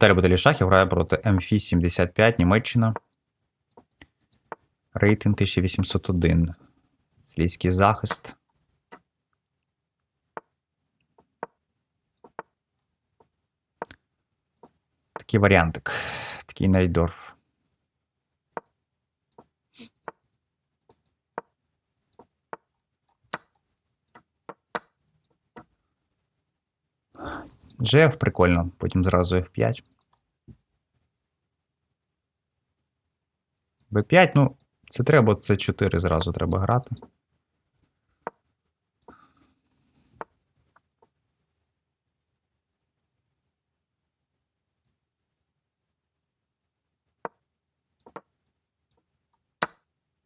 Буде шахів грає проти МФІ 75 Німеччина. Рейтинг 1801. Слізький захист. Такий варіантик. Такий найдорф. GF прикольно, потім зразу F5. B5, ну, це треба, це 4 зразу треба грати.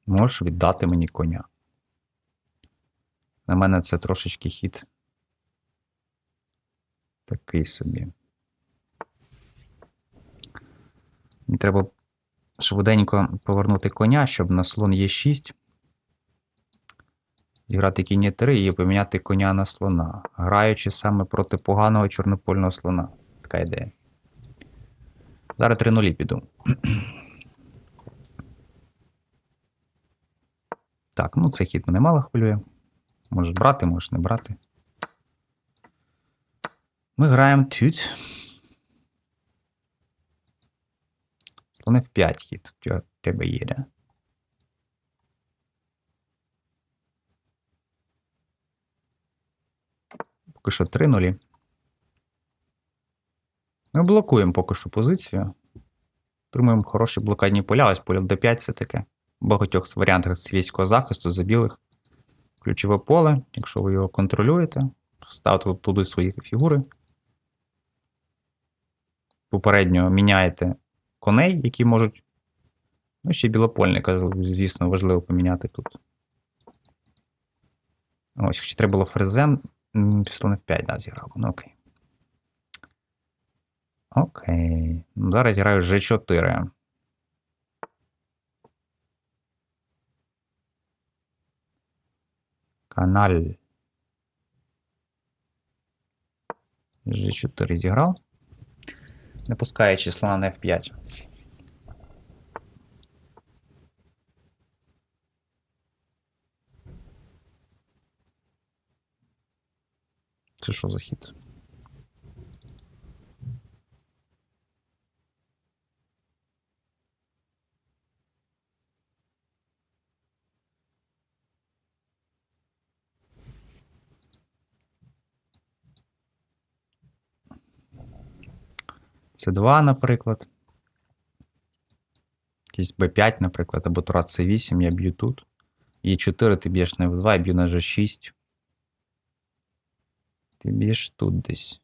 Можеш віддати мені коня. На мене це трошечки хід. Такий собі. Треба швиденько повернути коня, щоб на слон Е6. Зіграти кінь Е3 і поміняти коня на слона, граючи саме проти поганого чорнопольного слона. Така ідея. Зараз 3 нулі піду. Так, ну цей хід мене мало хвилює. Можеш брати, можеш не брати. Ми граємо тут. Слон F5 хід в тебе да? Поки що 3 нулі. Ми блокуємо поки що позицію. Думаємо, хороші блокадні поля. Ось поля D5 це таке. В багатьох варіантах сирійського захисту за білих. Ключове поле, якщо ви його контролюєте, ставте туди свої фігури. Попередньо міняєте коней, які можуть. Ну, ще білопольника, звісно, важливо поміняти тут. Ось, якщо треба було фрезем, слон F5, да, зіграв. Ну окей. Окей. Ну, Зараз граю G4. Каналь. G4 зіграв. Не пускаючи слона на F5. Це що за хід? Це 2, наприклад. Якийсь Б5, наприклад, або Тура С8, я б'ю тут. І 4 ти б'єш на F2, я б'ю на G6. Ти б'єш тут десь.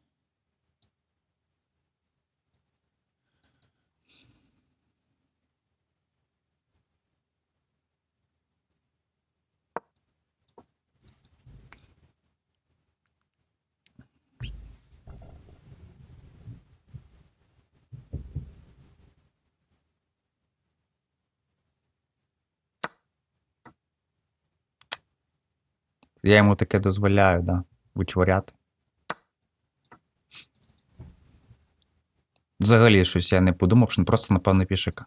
Я йому таке дозволяю, да, вичворяти. Взагалі щось я не подумав, що просто напевно пішика.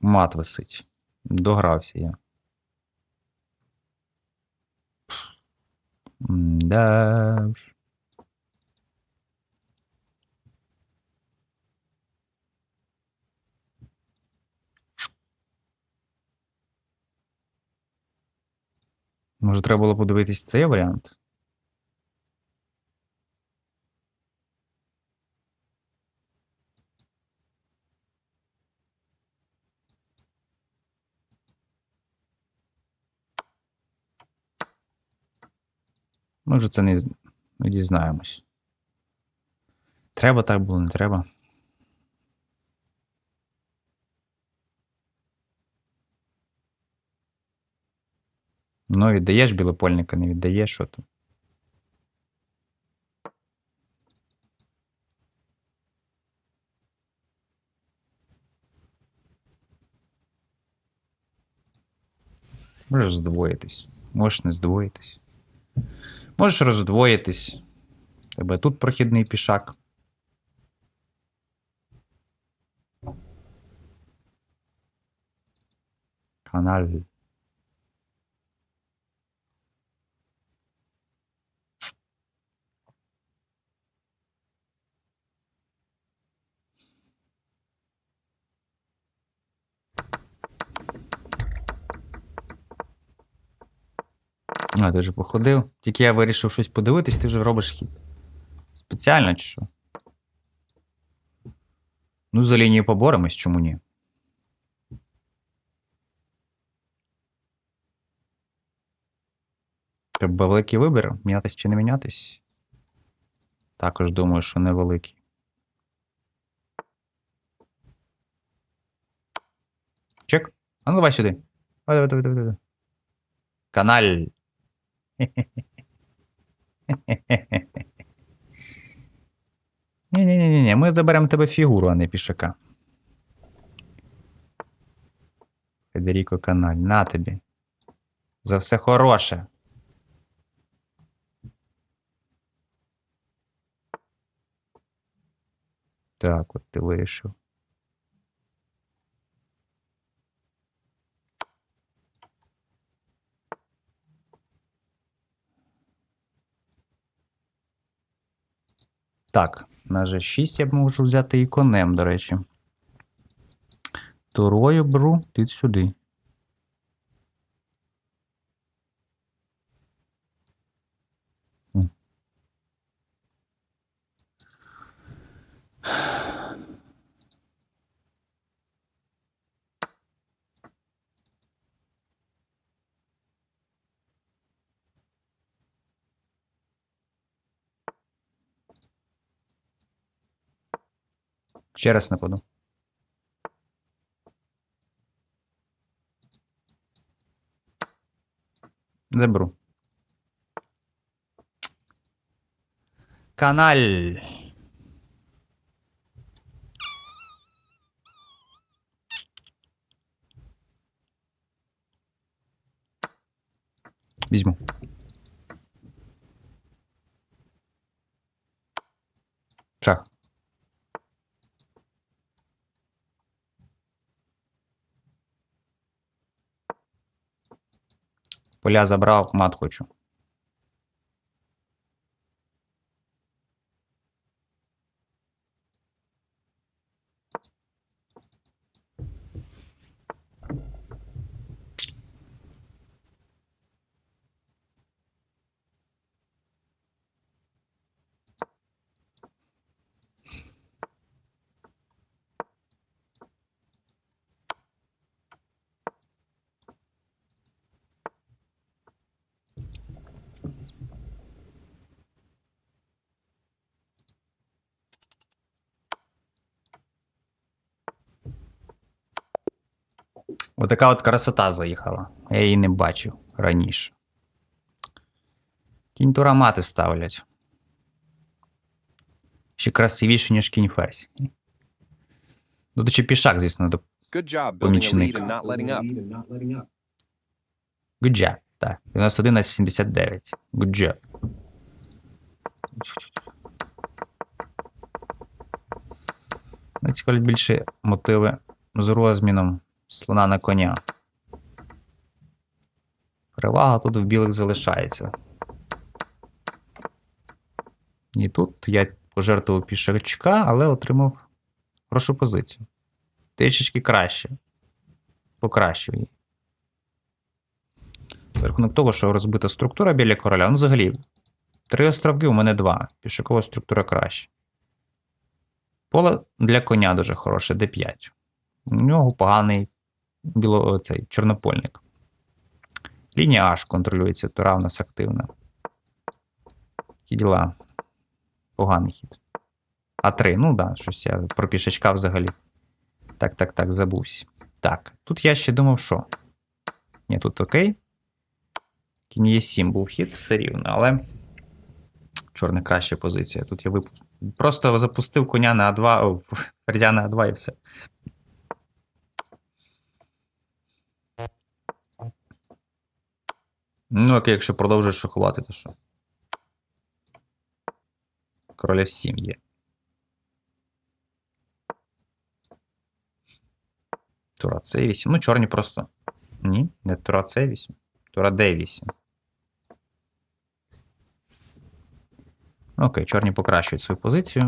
Мат висить. Догрався я. Да. Може, треба було подивитись цей варіант? Ми вже це не дізнаємось. Треба так було, не треба. Ну, віддаєш білопольника, не віддаєш що там. Можеш здвоїтись, можеш не здвоїтись. Можеш роздвоїтись. Тебе тут прохідний пішак. Каналь. А, ти вже походив. Тільки я вирішив щось подивитись, ти вже робиш хід. Спеціально чи що? Ну, за лінією поборемось, чому ні? Тебе великий вибір, мінятись чи не мінятись? Також думаю, що невеликий. Чек. А ну давай сюди. Давай, давай, давай, давай. Каналь. Ні-ні-ні, ми заберемо тебе фігуру, а не пішака. Федеріко Каналь, на тобі. За все хороше. Так, от ти вирішив. Так, на G6 я можу взяти і конем, до речі. Турою беру ти сюди. Ще раз нападу. Заберу. Каналь. Візьму. Поля забрав, мат хочу. Отака от красота заїхала. Я її не бачив раніше. Кінь мати ставлять. Ще красивіше, ніж кінь ферзь. Ну, то ще пішак, звісно, до Good job building a lead Помічник. and not letting up. Good job. Так, 91 на 79. Good job. Цікавлять більше мотиви з розміном слона на коня. Перевага тут в білих залишається. І тут я пожертвував пішачка, але отримав хорошу позицію. Трішечки краще. Покращив її. За рахунок того, що розбита структура біля короля, ну взагалі, три островки у мене два. Пішакова структура краще. Поле для коня дуже хороше, d5. У нього поганий біло, цей, чорнопольник. Лінія H контролюється, тура у нас активна. Такі діла. Поганий хід. А3, ну да, щось я про пішачка взагалі. Так, так, так, забувся. Так, тут я ще думав, що. Ні, тут окей. Кінь є 7 був хід, все рівно, але. Чорна краща позиція. Тут я вип... просто запустив коня на А2, о, ферзя на А2 і все. Ну, окей, якщо продовжуєш шахувати, то що? Короля в 7 є. Тура С8. Ну, чорні просто. Ні, не Тура С8. Тура Д8. Окей, чорні покращують свою позицію.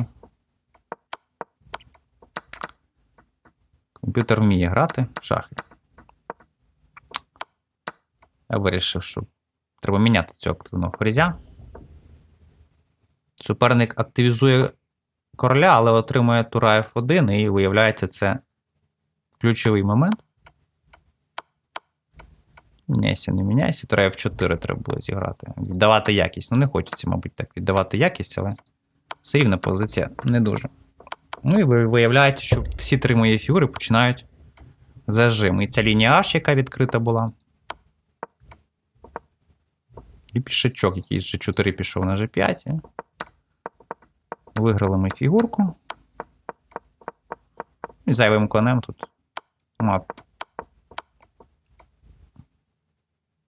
Комп'ютер вміє грати в шахи. Я вирішив, що треба міняти цього активного фрезя. Суперник активізує короля, але отримує тура F1, і виявляється, це ключовий момент. Міняйся, не міняйся. Тура F4 треба було зіграти. Віддавати якість. Ну, не хочеться, мабуть, так віддавати якість, але все рівно позиція не дуже. Ну і виявляється, що всі три мої фігури починають зажим. І ця лінія H, яка відкрита була. І пішачок, який з G4 пішов на G5. Виграли ми фігурку. І зайвим конем тут мат